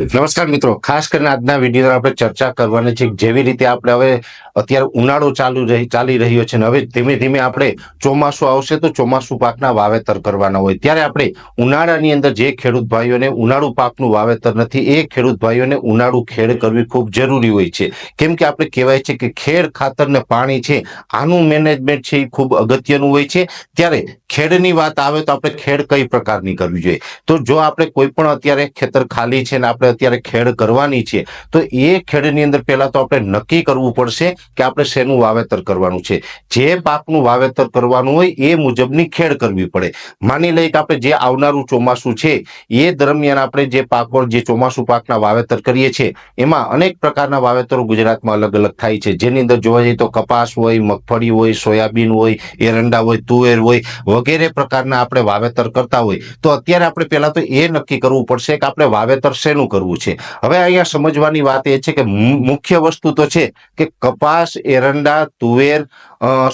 નમસ્કાર મિત્રો. ખાસ કરીને આજના વીડિયો આપણે ચર્ચા કરવાની છે જેવી રીતે આપણે હવે અત્યારે ઉનાળો ચાલુ ચાલી રહ્યો છે હવે ધીમે ધીમે આપણે ચોમાસું આવશે તો ચોમાસું પાકના વાવેતર કરવાના હોય. ત્યારે આપણે ઉનાળાની અંદર જે ખેડૂત ભાઈઓને ઉનાળુ પાકનું વાવેતર નથી, એ ખેડૂત ભાઈઓને ઉનાળુ ખેડ કરવી ખૂબ જરૂરી હોય છે. કેમ કે આપણે કહેવાય છે કે ખેડ ખાતર ને પાણી છે, આનું મેનેજમેન્ટ છે એ ખૂબ અગત્યનું હોય છે. ત્યારે ખેડની વાત આવે તો આપણે ખેડ કઈ પ્રકારની કરવી જોઈએ? તો જો આપણે કોઈ પણ અત્યારે ખેતર ખાલી છે ને આપણે અત્યારે ખેડ કરવાની છે, તો એ ખેડની અંદર પહેલા તો આપણે નક્કી કરવું પડશે કે આપણે શેનું વાવેતર કરવાનું છે. જે પાકનું વાવેતર કરવાનું હોય એ મુજબની ખેડ કરવી પડે. માની લઈએ કે આપણે જે આવનારું ચોમાસું છે, એ દરમિયાન આપણે જે પાકો જે ચોમાસું પાકના વાવેતર કરીએ છીએ, એમાં અનેક પ્રકારના વાવેતરો ગુજરાતમાં અલગ અલગ થાય છે. જેની અંદર જોવા જઈએ તો કપાસ હોય, મગફળી હોય, સોયાબીન હોય, એરંડા હોય, તુવેર હોય, વગેરે પ્રકારના આપણે વાવેતર કરતા હોય. તો અત્યારે આપણે પહેલા તો એ નક્કી કરવું પડશે કે આપણે વાવેતર શેનું કરવું છે. હવે અહીંયા સમજવાની વાત એ છે કે મુખ્ય વસ્તુ તો છે કે કપાસ, એરંડા, તુવેર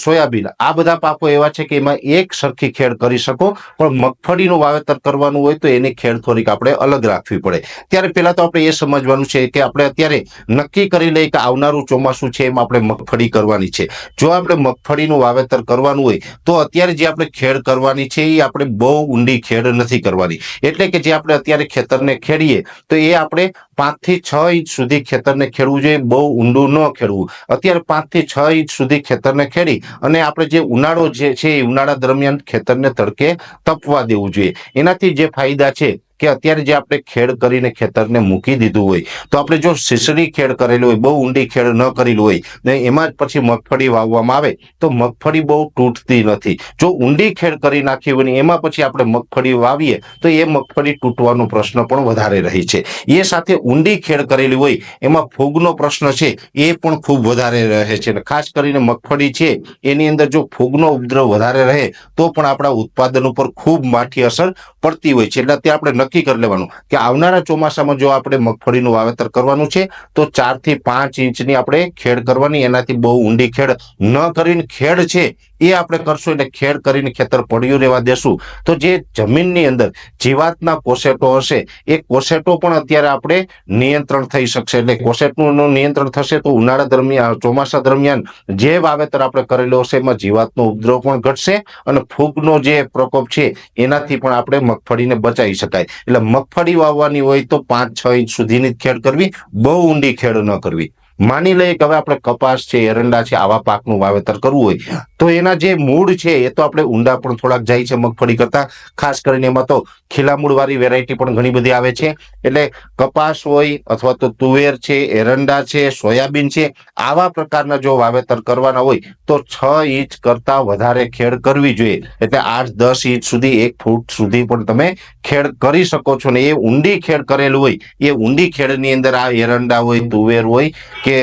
સોયાબીન. આ બધા પાકો એવા છે કે એમાં એક સરખી ખેડ કરી શકો, પણ મગફળીનું વાવેતર કરવાનું હોય તો એની ખેડ થોડીક આપણે અલગ રાખવી પડે. ત્યારે પહેલા તો આપણે એ સમજવાનું છે કે આપણે અત્યારે નક્કી કરી લઈએ કે આવનારું ચોમાસું છે એમાં આપણે મગફળી કરવાની છે. જો આપણે મગફળીનું વાવેતર કરવાનું હોય, તો અત્યારે જે આપણે ખેડ કરવાની છે એ આપણે બહુ ઊંડી ખેડ નથી કરવાની. એટલે કે જે આપણે અત્યારે ખેતરને ખેડીએ, તો એ આપણે પાંચથી છ ઇંચ સુધી ખેતરને ખેડવું જોઈએ, બહુ ઊંડું ન ખેડવું. અત્યારે પાંચથી છ ઇંચ સુધી ખેતરને ખેડી અને આપણે જે ઉનાળો જે છે એ ઉનાળા દરમિયાન ખેતરને તડકે તપવા દેવું જોઈએ. એનાથી જે ફાયદા છે કે અત્યારે જે આપણે ખેડ કરીને ખેતરને મૂકી દીધું હોય, તો આપણે જો શીશડી ખેડ કરેલી હોય, બહુ ઊંડી ખેડ ન કરેલી હોય, ને એમાં જ પછી મગફળી વાવવામાં આવે, તો મગફળી બહુ તૂટતી નથી. જો ઊંડી ખેડ કરી નાખી હોય એમાં પછી આપણે મગફળી વાવીએ, તો એ મગફળી તૂટવાનો પ્રશ્ન પણ વધારે રહી છે. એ સાથે ઊંડી ખેડ કરેલી હોય, એમાં ફૂગનો પ્રશ્ન છે, એ પણ ખૂબ વધારે રહે છે. ખાસ કરીને મગફળી છે, એની અંદર જો ફૂગનો ઉપદ્રવ વધારે રહે, તો પણ આપણા ઉત્પાદન ઉપર ખૂબ માઠી અસર પડતી હોય છે. એટલે ત્યાં આપણે નક્કી કરી લેવાનું કે આવનારા ચોમાસામાં જો આપણે મગફળીનું વાવેતર કરવાનું છે, તો ચારથી પાંચ ઇંચની આપણે ખેડ કરવાની, એનાથી બહુ ઊંડી ખેડ ન કરીને ખેડ છે એ આપણે કરશું એટલે ખેડ કરીને ખેતર પડ્યું રહેવા દેશું. તો જે જમીનની અંદર જીવાતના કોસેટો હશે, એ કોસેટો પણ અત્યારે આપણે નિયંત્રણ થઈ શકશે. એટલે કોસેટનું નિયંત્રણ થશે તો ઉનાળા દરમિયાન ચોમાસા દરમિયાન જે વાવેતર આપણે કરેલું હશે એમાં જીવાતનો ઉપદ્રવ પણ ઘટશે અને ફૂગનો જે પ્રકોપ છે એનાથી પણ આપણે મગફળીને બચાવી શકાય. એટલે મગફળી વાવવાની હોય તો પાંચ, છ ઇંચ સુધીની ખેડ કરવી, બહુ ઊંડી ખેડ ન કરવી. માની લઈએ કે હવે આપણે કપાસ છે, એરંડા છે, આવા પાકનું વાવેતર કરવું હોય, તો એના જે મૂળ છે, એ તો આપણે ઊંડા પણ થોડાક જાય છે મગફળી કરતા. ખાસ કરીને એમાં તો ખીલા મૂળ વાળી વેરાયટી પણ ઘણી બધી આવે છે. એટલે કપાસ હોય અથવા તો તુવેર છે, એરંડા છે, સોયાબીન છે, આવા પ્રકારના જો વાવેતર કરવાના હોય, તો છ ઇંચ કરતા વધારે ખેડ કરવી જોઈએ. એટલે આઠ, દસ ઇંચ સુધી, એક ફૂટ સુધી પણ તમે ખેડ કરી શકો છો. ને એ ઊંડી ખેડ કરેલું હોય, એ ઊંડી ખેડની અંદર આ એરંડા હોય, તુવેર હોય કે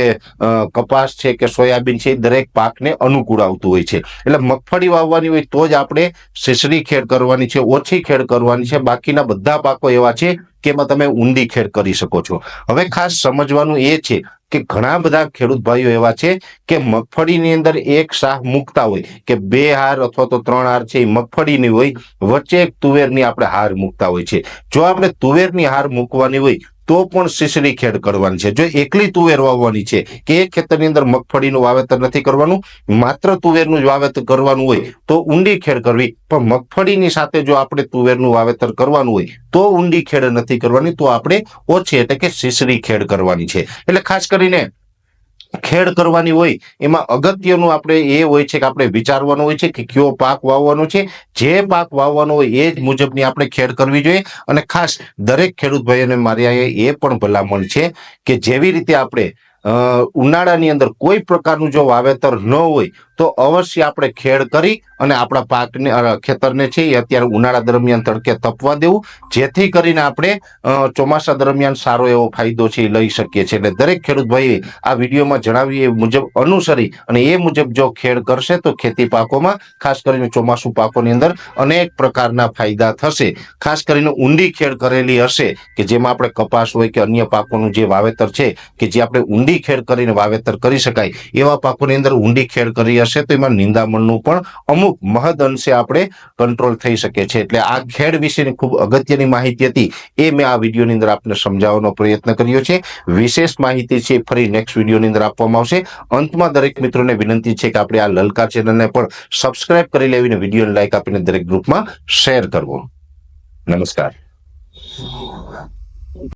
કપાસ છે કે સોયાબીન છે દરેક પાકને અનુકૂળ આવતું હોય છે. એટલે મગફળી વાવવાની હોય તો જ આપણે સિસરી ખેડ કરવાની છે, ઓછી ખેડ કરવાની છે, બાકીના બધા પાકો એવા છે કે એમાં તમે ઊંડી ખેડ કરી શકો છો. હવે ખાસ સમજવાનું એ છે કે ઘણા બધા ખેડૂત ભાઈઓ એવા છે કે મગફળીની અંદર એક શાહ મૂકતા હોય કે બે હાર અથવા તો ત્રણ હાર છે એ મગફળીની હોય, વચ્ચે એક તુવેરની આપણે હાર મૂકતા હોય છે. જો આપણે તુવેરની હાર મૂકવાની હોય તો પણ સિસડી ખેડ કરવાની છે. જો એકલી તુવેર વાવવાની છે, કે એક ખેતરની અંદર મગફળીનું વાવેતર નથી કરવાનું, માત્ર તુવેરનું જ વાવેતર કરવાનું હોય, તો ઊંડી ખેડ કરવી. પણ મગફળીની સાથે જો આપણે તુવેરનું વાવેતર કરવાનું હોય, તો ઊંડી ખેડ નથી કરવાની, તો આપણે ઓછી એટલે કે સિસડી ખેડ કરવાની છે. એટલે ખાસ કરીને ખેડ કરવાની હોય, એમાં અગત્યનું આપણે એ હોય છે કે આપણે વિચારવાનું હોય છે કે કયો પાક વાવવાનો છે. જે પાક વાવવાનો હોય એ જ મુજબની આપણે ખેડ કરવી જોઈએ. અને ખાસ દરેક ખેડૂત ભાઈઓને મારી એ પણ ભલામણ છે કે જેવી રીતે આપણે ઉનાળાની અંદર કોઈ પ્રકારનું જો વાવેતર ન હોય, તો અવશ્ય આપણે ખેડ કરી અને આપણા પાકને ખેતરને છે એ અત્યારે ઉનાળા દરમિયાન તડકે તપવા દેવું, જેથી કરીને આપણે ચોમાસા દરમિયાન સારો એવો ફાયદો છે એ લઈ શકીએ છીએ. એટલે દરેક ખેડૂત ભાઈએ આ વિડીયોમાં જણાવીએ મુજબ અનુસરી અને એ મુજબ જો ખેડ કરશે તો ખેતી પાકોમાં, ખાસ કરીને ચોમાસું પાકોની અંદર અનેક પ્રકારના ફાયદા થશે. ખાસ કરીને ઊંડી ખેડ કરેલી હશે કે જેમાં આપણે કપાસ હોય કે અન્ય પાકોનું જે વાવેતર છે કે જે આપણે ઊંડી ઊંડી ખેડ કરીને વાવેતર કરી શકાય. એવા પાકોની અંદર ઊંડી ખેડ કરી હશે તો એમાં નિંદામણનું પણ અમુક મહદ અંશે આપણે કંટ્રોલ થઈ શકે છે. એટલે આ ખેડ વિશેની ખૂબ અગત્યની માહિતી હતી. એ મેં આ વિડીયોની અંદર આપને સમજાવવાનો પ્રયત્ન કર્યો છે. વિશેષ માહિતી છે ફરી નેક્સ્ટ વિડીયોની અંદર આપવામાં આવશે. અંતમાં દરેક મિત્રોને વિનંતી છે કે આપણે આ લલકા ચેનલને પણ સબસ્ક્રાઇબ કરી લેવીને વિડીયોને લાઈક આપીને દરેક ગ્રુપમાં શેર કરવો. નમસ્કાર.